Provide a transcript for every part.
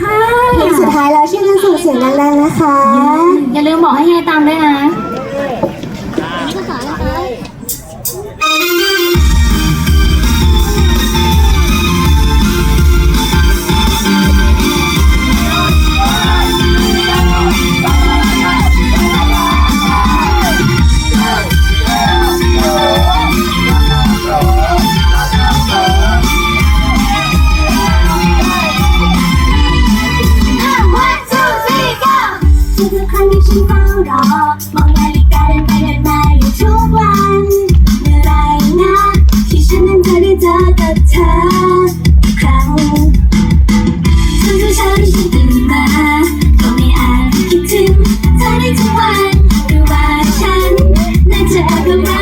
ค่ะเพลงสุดท้ายแล้วช่วยกันส่งเสียงดังๆนะคะ อย่าลืมบอกให้เฮตามด้วยนะ ที่ฉันเฝ้ารอมองนาฬิกาเดินไปเดินมาอยู่ทุกวันเมื่อไรนะที่ฉันนั้นจะได้เจอกับเธอครั้งทุกเช้าที่ฉันตื่นมาก็ไม่อาจคิดถึงเธอได้ทุกวันหรือว่าฉันน่าจะแอบรัก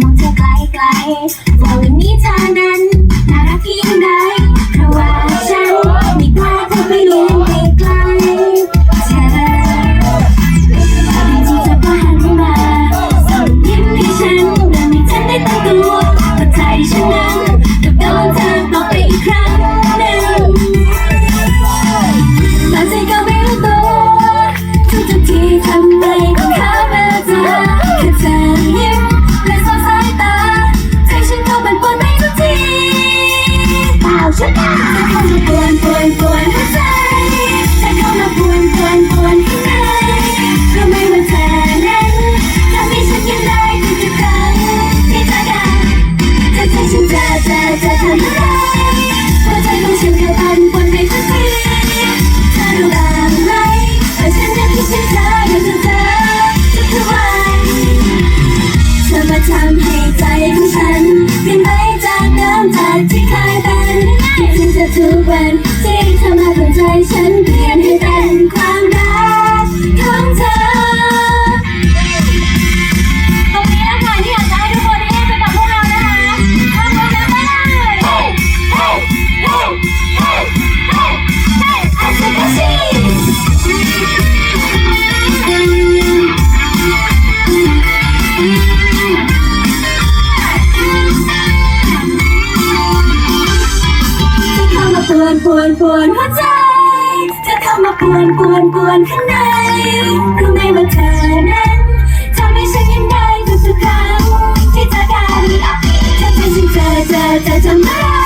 มองเธอไกลๆว่าวันนี้เธอ ทุกวันที่ทำให้หัวใจฉัน นปวนหัวใจ จะเข้ามาปวนปวนปวนข้างในรู้ไหมว่าเธอนั้นทำให้ฉันยังได้ทุกๆครั้งที่เธอได้เธอจะฉันเจอเจอเธอจะไม่